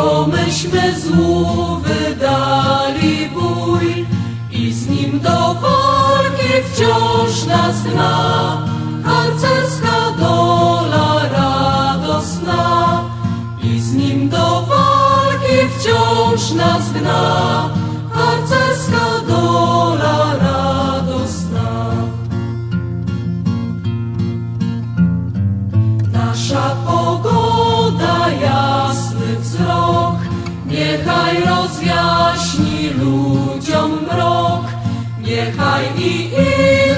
bo myśmy złu wydali bój i z nim do walki wciąż nas gna. Harcerska dola radosna i z nim do walki wciąż nas gna. Harcerska dola radosna. Nasza rozjaśni ludziom mrok, niechaj i innym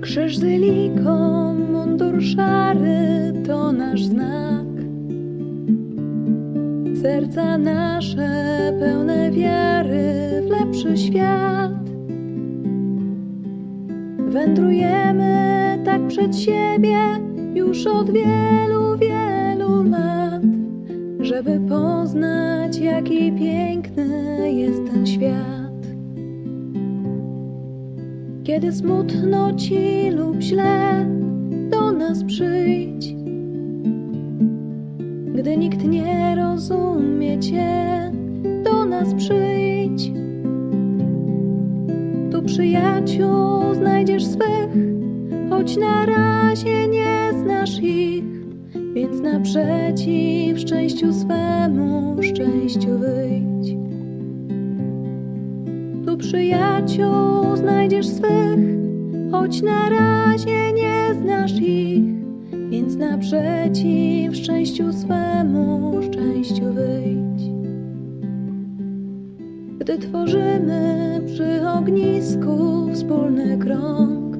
Krzyż z liką, mundur szary to nasz znak. Serca nasze pełne wiary w lepszy świat. Wędrujemy tak przed siebie już od wielu, wielu lat, żeby poznać, jaki piękny jest ten świat. Kiedy smutno ci lub źle, do nas przyjdź. Gdy nikt nie rozumie cię, do nas przyjdź. Tu przyjaciół znajdziesz swych, choć na razie nie znasz ich, więc naprzeciw szczęściu swemu szczęściu wyjdź. Przyjaciół znajdziesz swych, choć na razie nie znasz ich, więc naprzeciw szczęściu swemu szczęściu wyjdź. Gdy tworzymy przy ognisku wspólny krąg,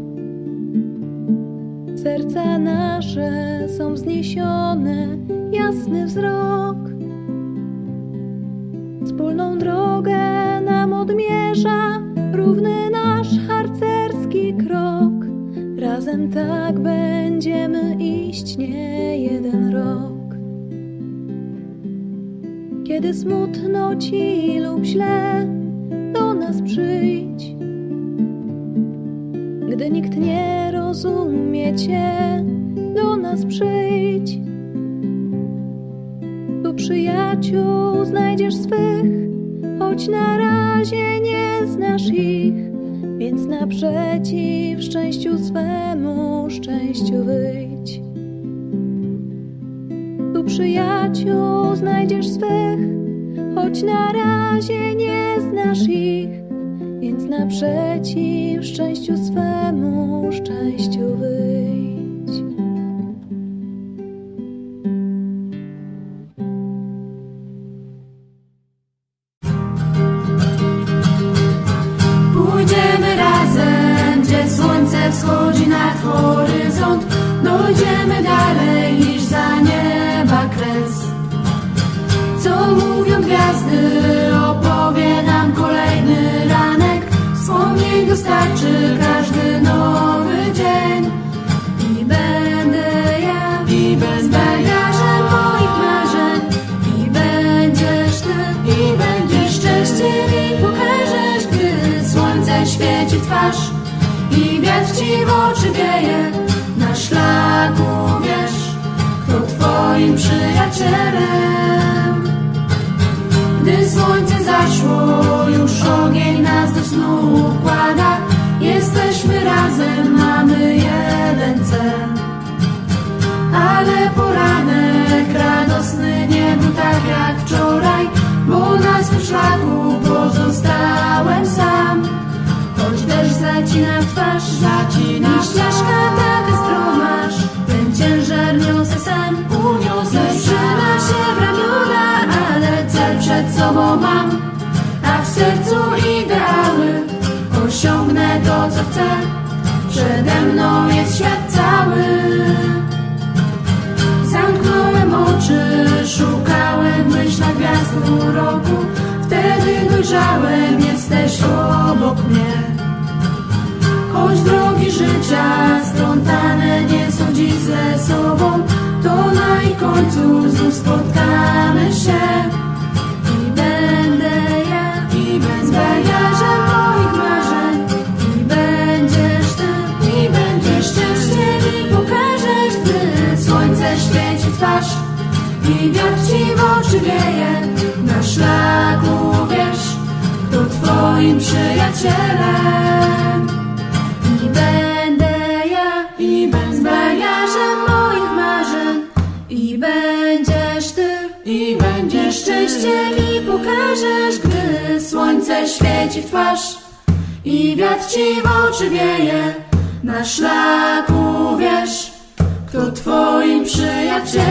serca nasze są wzniesione, jasny wzrok. Wspólną drogę odmierza równy nasz harcerski krok. Razem tak będziemy iść nie jeden rok. Kiedy smutno ci lub źle, do nas przyjdź. Gdy nikt nie rozumie cię, do nas przyjdź. Tu przyjaciół znajdziesz swych, choć na razie nie znasz ich, więc naprzeciw szczęściu swemu szczęściu wyjdź. Tu przyjaciół znajdziesz swych, choć na razie nie znasz ich, więc naprzeciw szczęściu swemu szczęściu Pójdziemy razem, gdzie słońce wschodzi nad horyzont. Dojdziemy dalej niż za nieba kres. Co mówią gwiazdy, i wiatr ci w oczy wieje. Na szlaku wiesz, kto twoim przyjacielem. Gdy słońce zaszło, już ogień nas do snu układa. Jesteśmy razem, mamy jeden cel. Ale poranek radosny nie był tak mam, a w sercu ideały, osiągnę to co chcę, przede mną jest świat cały. Zamknąłem oczy, szukałem w myślach gwiazd uroku Wtedy dojrzałem, jesteś obok mnie. Choć drogi życia splątane nie są dziś ze sobą To na końcu znów spotkamy szczęście mi pokażesz Gdy słońce świeci twarz i wiatr ci w oczy wieje. Na szlaku wiesz, kto twoim przyjacielem. I będę ja, i bez bagażem moich marzeń. I będziesz ty, i będziesz szczęście mi pokażesz Gdy słońce świeci w twarz i wiatr ci w oczy wieje Na szlaku wiesz, kto twoim przyjacielem.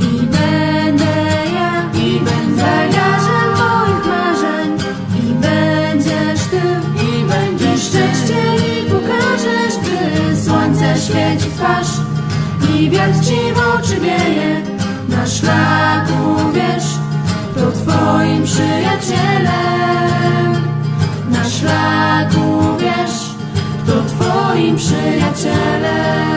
I będę ja, i bez bagażem moich marzeń. I będziesz ty, i będziesz szczęście mi pokażesz Gdy słońce świeci w twarz. I wiatr ci w wieje. Na szlaku wiesz, to twoim przyjacielem Na